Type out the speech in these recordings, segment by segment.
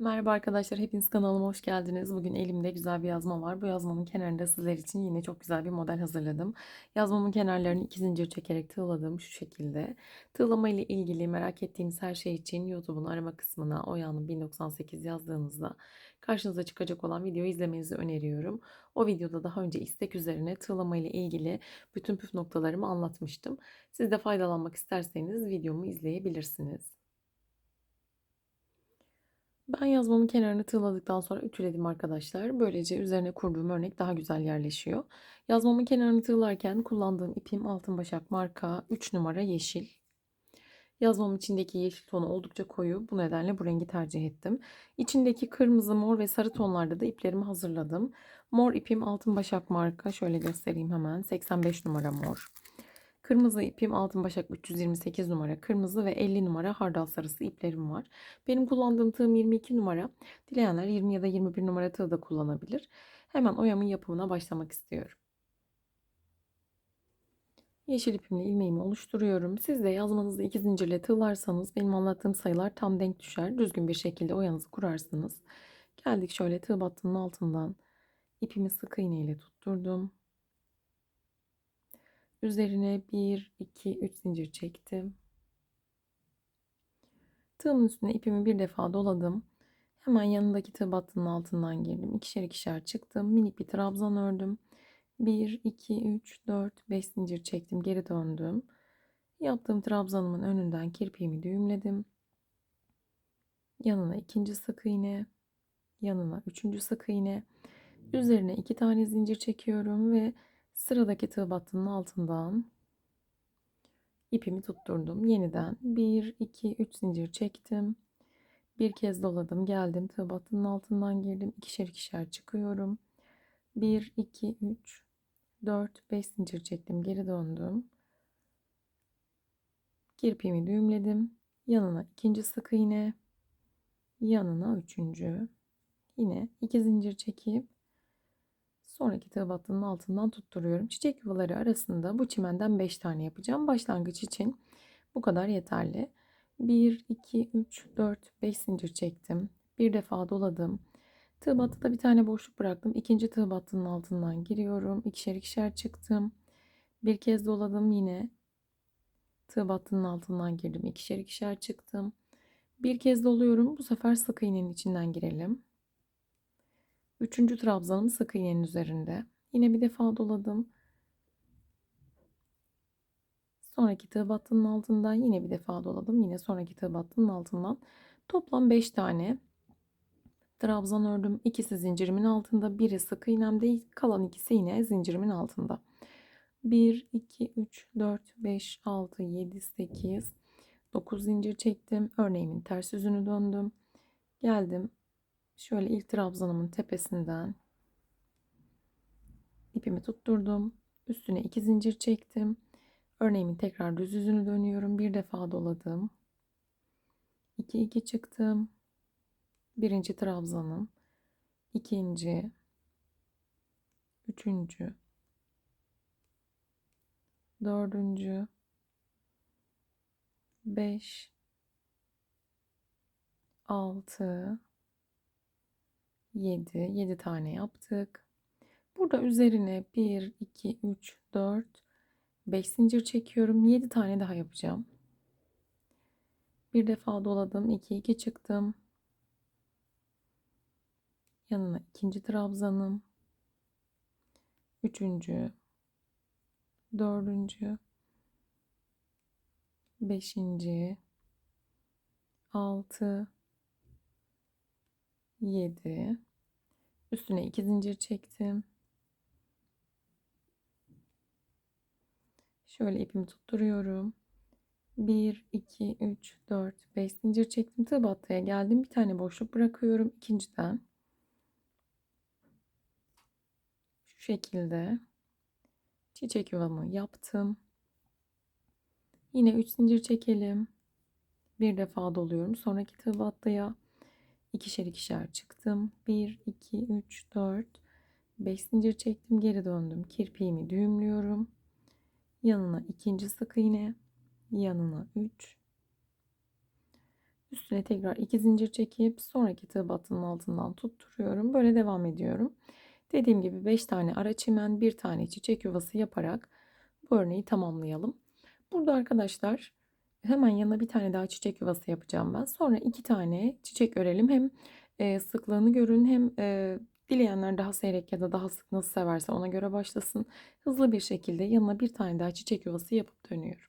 Merhaba arkadaşlar, hepiniz kanalıma hoş geldiniz. Bugün elimde güzel bir yazma var. Bu yazmanın kenarında sizler için yine çok güzel bir model hazırladım. Yazmamın kenarlarını iki zincir çekerek tığladım şu şekilde. Tığlama ile ilgili merak ettiğiniz her şey için YouTube'un arama kısmına Oya'nın 1098 yazdığınızda karşınıza çıkacak olan videoyu izlemenizi öneriyorum. O videoda daha önce istek üzerine tığlama ile ilgili bütün püf noktalarımı anlatmıştım. Siz de faydalanmak isterseniz videomu izleyebilirsiniz. Ben yazmamın kenarını tığladıktan sonra ütüledim arkadaşlar. Böylece üzerine kurduğum örnek daha güzel yerleşiyor. Yazmamın kenarını tığlarken kullandığım ipim Altın Başak marka 3 numara yeşil. Yazmamın içindeki yeşil tonu oldukça koyu. Bu nedenle bu rengi tercih ettim. İçindeki kırmızı, mor ve sarı tonlarda da iplerimi hazırladım. Mor ipim Altın Başak marka. Şöyle göstereyim hemen. 85 numara mor. Kırmızı ipim altın başak 328 numara kırmızı ve 50 numara hardal sarısı iplerim var. Benim kullandığım tığım 22 numara. Dileyenler 20 ya da 21 numara tığ da kullanabilir. Hemen oyamın yapımına başlamak istiyorum. Yeşil ipimle ilmeğimi oluşturuyorum. Siz de yazmanızda iki zincirle tığlarsanız benim anlattığım sayılar tam denk düşer. Düzgün bir şekilde oyanızı kurarsınız. Geldik şöyle tığ battının altından ipimi sık iğne ile tutturdum. Üzerine 1, 2, 3 zincir çektim. Tığımın üstüne ipimi bir defa doladım. Hemen yanındaki tığ battının altından girdim. İkişer ikişer çıktım. Minik bir trabzan ördüm. 1, 2, 3, 4, 5 zincir çektim. Geri döndüm. Yaptığım trabzanımın önünden kirpiğimi düğümledim. Yanına ikinci sık iğne. Yanına üçüncü sık iğne. Üzerine iki tane zincir çekiyorum ve Sıradaki tığ battının altından ipimi tutturdum. Yeniden 1, 2, 3 zincir çektim. Bir kez doladım. Geldim. Tığ battının altından girdim. İkişer ikişer çıkıyorum. 1, 2, 3, 4, 5 zincir çektim. Geri döndüm. Kirpiğimi düğümledim. Yanına ikinci sık iğne. Yanına üçüncü. Yine iki zincir çekip Sonraki tığ battının altından tutturuyorum. Çiçek yuvaları arasında bu çimenden 5 tane yapacağım. Başlangıç için bu kadar yeterli. 1, 2, 3, 4, 5 zincir çektim. Bir defa doladım. Tığ battıda bir tane boşluk bıraktım. İkinci tığ battının altından giriyorum. İkişer ikişer çıktım. Bir kez doladım yine. Tığ battının altından girdim. İkişer ikişer çıktım. Bir kez doluyorum. Bu sefer sık iğnenin içinden girelim. Üçüncü trabzanım sık iğnenin üzerinde. Yine bir defa doladım. Sonraki tığ battının altından yine bir defa doladım. Yine sonraki tığ battının altından. Toplam 5 tane trabzan ördüm. İkisi zincirimin altında. Biri sık iğnem değil. Kalan ikisi yine zincirimin altında. 1, 2, 3, 4, 5, 6, 7, 8, 9 zincir çektim. Örneğimin ters yüzünü döndüm. Geldim Şöyle ilk trabzanımın tepesinden ipimi tutturdum. Üstüne iki zincir çektim. Örneğimin tekrar düz yüzünü dönüyorum. Bir defa doladım. 2 2 çıktım. Birinci trabzanım. ikinci, üçüncü, dördüncü, beş, altı, 7, 7 tane yaptık. Burada üzerine 1, 2, 3, 4, 5 zincir çekiyorum. 7 tane daha yapacağım. Bir defa doladım. 2, 2 çıktım. Yanına ikinci trabzanım. Üçüncü. Dördüncü. Beşinci. Altı. 7 üstüne 2 zincir çektim. Şöyle ipimi tutturuyorum. 1 2 3 4 5 zincir çektim. Tığ battıya geldim. Bir tane boşluk bırakıyorum ikinciden. Şu şekilde çiçek yuvamı yaptım. Yine 3 zincir çekelim. Bir defa doluyorum. Sonraki tığ battıya ikişer ikişer çıktım. 1, 2, 3, 4, 5 zincir çektim. Geri döndüm. Kirpiğimi düğümlüyorum. Yanına ikinci sık iğne. Yanına 3. Üstüne tekrar iki zincir çekip sonraki tığ battının altından tutturuyorum. Böyle devam ediyorum. Dediğim gibi 5 tane ara çimen, bir tane çiçek yuvası yaparak bu örneği tamamlayalım. Burada arkadaşlar hemen yanına bir tane daha çiçek yuvası yapacağım ben. Sonra iki tane çiçek örelim. Hem e, sıklığını görün hem e, dileyenler daha seyrek ya da daha sık nasıl severse ona göre başlasın. Hızlı bir şekilde yanına bir tane daha çiçek yuvası yapıp dönüyorum.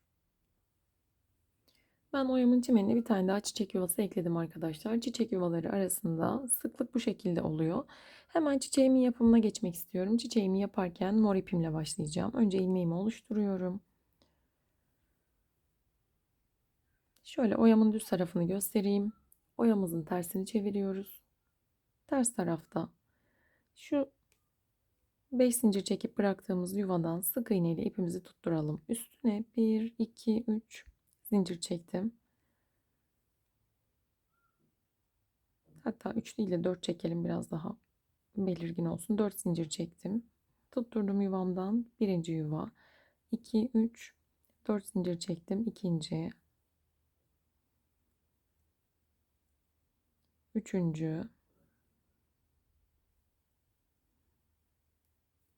Ben oyamın çimenine bir tane daha çiçek yuvası ekledim arkadaşlar. Çiçek yuvaları arasında sıklık bu şekilde oluyor. Hemen çiçeğimin yapımına geçmek istiyorum. Çiçeğimi yaparken mor ipimle başlayacağım. Önce ilmeğimi oluşturuyorum. Şöyle oyamın düz tarafını göstereyim. Oyamızın tersini çeviriyoruz. Ters tarafta şu 5 zincir çekip bıraktığımız yuvadan sık iğne ile ipimizi tutturalım. Üstüne 1, 2, 3 zincir çektim. Hatta 3 değil de 4 çekelim biraz daha belirgin olsun. 4 zincir çektim. Tutturdum yuvamdan birinci yuva. 2, 3, 4 zincir çektim. ikinci. Üçüncü.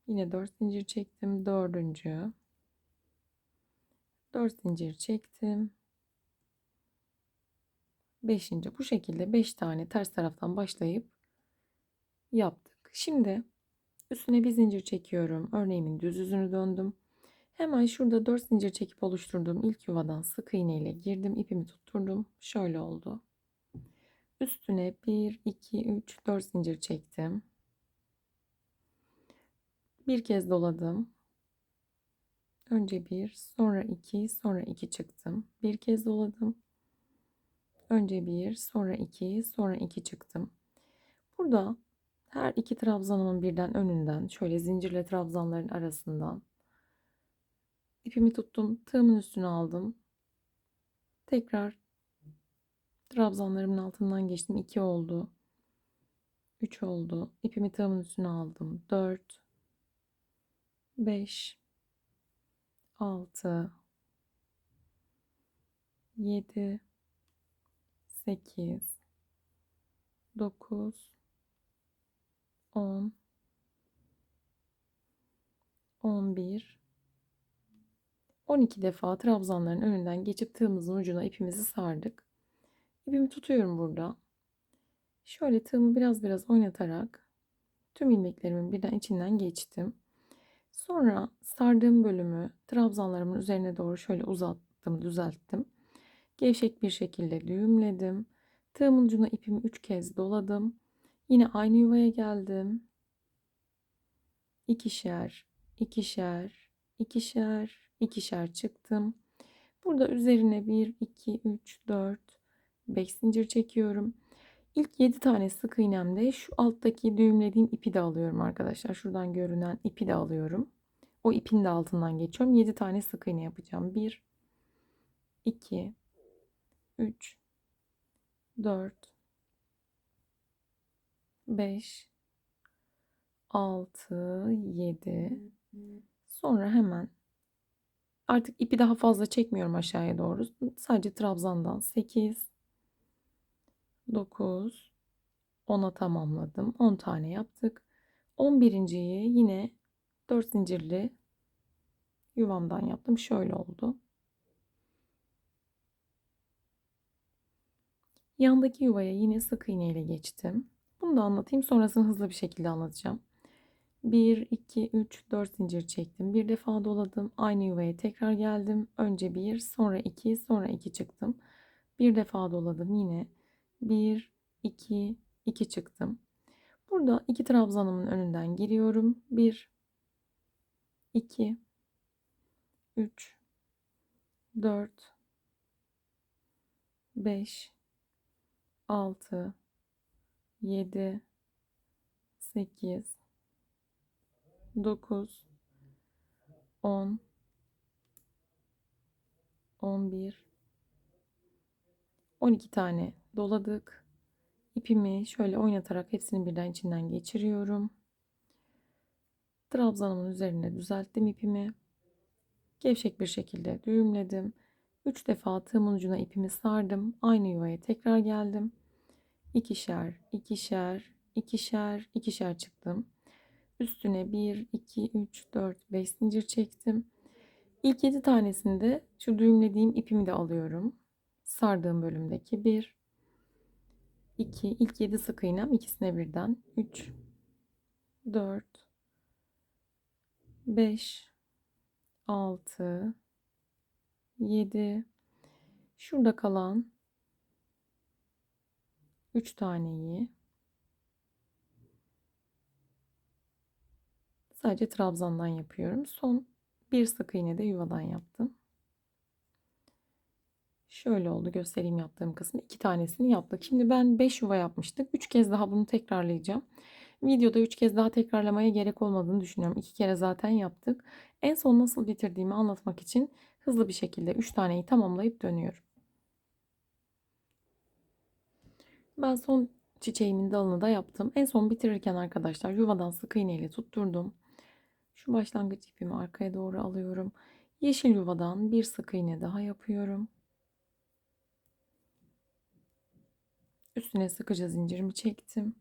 Yine 4 zincir çektim. Dördüncü. 4 zincir çektim. 5. Bu şekilde 5 tane ters taraftan başlayıp yaptık. Şimdi üstüne bir zincir çekiyorum. Örneğimin düz yüzünü döndüm. Hemen şurada 4 zincir çekip oluşturduğum ilk yuvadan sık iğne ile girdim. ipimi tutturdum. Şöyle oldu. Üstüne 1, 2, 3, 4 zincir çektim. Bir kez doladım. Önce bir, sonra iki, sonra iki çıktım. Bir kez doladım. Önce bir, sonra iki, sonra iki çıktım. Burada her iki trabzanımın birden önünden şöyle zincirle trabzanların arasından ipimi tuttum. Tığımın üstüne aldım. Tekrar trabzanlarımın altından geçtim. 2 oldu. 3 oldu. İpimi tığımın üstüne aldım. 4 5 6 7 8 9 10 11 12 defa trabzanların önünden geçip tığımızın ucuna ipimizi sardık. İpimi tutuyorum burada. Şöyle tığımı biraz biraz oynatarak tüm ilmeklerimin birden içinden geçtim. Sonra sardığım bölümü trabzanlarımın üzerine doğru şöyle uzattım, düzelttim. Gevşek bir şekilde düğümledim. Tığımın ucuna ipimi 3 kez doladım. Yine aynı yuvaya geldim. İkişer, ikişer, ikişer, ikişer çıktım. Burada üzerine 1, 2, 3, 4, 5 zincir çekiyorum. İlk 7 tane sık iğnemde şu alttaki düğümlediğim ipi de alıyorum arkadaşlar. Şuradan görünen ipi de alıyorum. O ipin de altından geçiyorum. 7 tane sık iğne yapacağım. 1 2 3 4 5 6 7 Sonra hemen artık ipi daha fazla çekmiyorum aşağıya doğru. Sadece trabzandan 8 9 10'a tamamladım. 10 tane yaptık. 11.yi yine 4 zincirli yuvamdan yaptım. Şöyle oldu. Yandaki yuvaya yine sık iğne ile geçtim. Bunu da anlatayım. Sonrasını hızlı bir şekilde anlatacağım. 1, 2, 3, 4 zincir çektim. Bir defa doladım. Aynı yuvaya tekrar geldim. Önce 1, sonra 2, sonra 2 çıktım. Bir defa doladım yine. 1, 2, 2 çıktım. Burada iki trabzanımın önünden giriyorum. 1, 2, 3, 4, 5, 6, 7, 8, 9, 10, 11, 12 tane doladık. İpimi şöyle oynatarak hepsini birden içinden geçiriyorum. Trabzanımın üzerine düzelttim ipimi. Gevşek bir şekilde düğümledim. 3 defa tığımın ucuna ipimi sardım. Aynı yuvaya tekrar geldim. İkişer, ikişer, ikişer, ikişer çıktım. Üstüne 1, 2, 3, 4, 5 zincir çektim. İlk 7 tanesinde şu düğümlediğim ipimi de alıyorum. Sardığım bölümdeki 1, 2, ilk 7 sık iğnem. İkisine birden. 3, 4, 5, 6, 7, şurada kalan 3 taneyi sadece trabzandan yapıyorum. Son bir sık iğne de yuvadan yaptım. Şöyle oldu göstereyim yaptığım kısmı. iki tanesini yaptık. Şimdi ben 5 yuva yapmıştık. 3 kez daha bunu tekrarlayacağım. Videoda 3 kez daha tekrarlamaya gerek olmadığını düşünüyorum. 2 kere zaten yaptık. En son nasıl bitirdiğimi anlatmak için hızlı bir şekilde 3 taneyi tamamlayıp dönüyorum. Ben son çiçeğimin dalını da yaptım. En son bitirirken arkadaşlar yuvadan sık iğne ile tutturdum. Şu başlangıç ipimi arkaya doğru alıyorum. Yeşil yuvadan bir sık iğne daha yapıyorum. Üstüne sıkıca zincirimi çektim.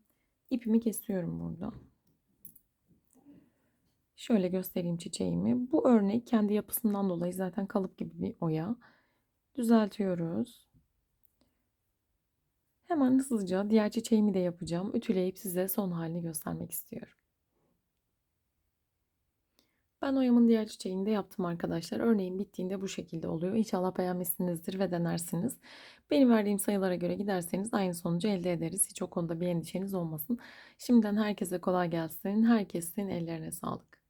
İpimi kesiyorum burada. Şöyle göstereyim çiçeğimi. Bu örnek kendi yapısından dolayı zaten kalıp gibi bir oya. Düzeltiyoruz. Hemen hızlıca diğer çiçeğimi de yapacağım. Ütüleyip size son halini göstermek istiyorum. Ben oyamın diğer çiçeğini de yaptım arkadaşlar. Örneğin bittiğinde bu şekilde oluyor. İnşallah beğenmişsinizdir ve denersiniz. Benim verdiğim sayılara göre giderseniz aynı sonucu elde ederiz. Hiç o konuda bir endişeniz olmasın. Şimdiden herkese kolay gelsin. Herkesin ellerine sağlık.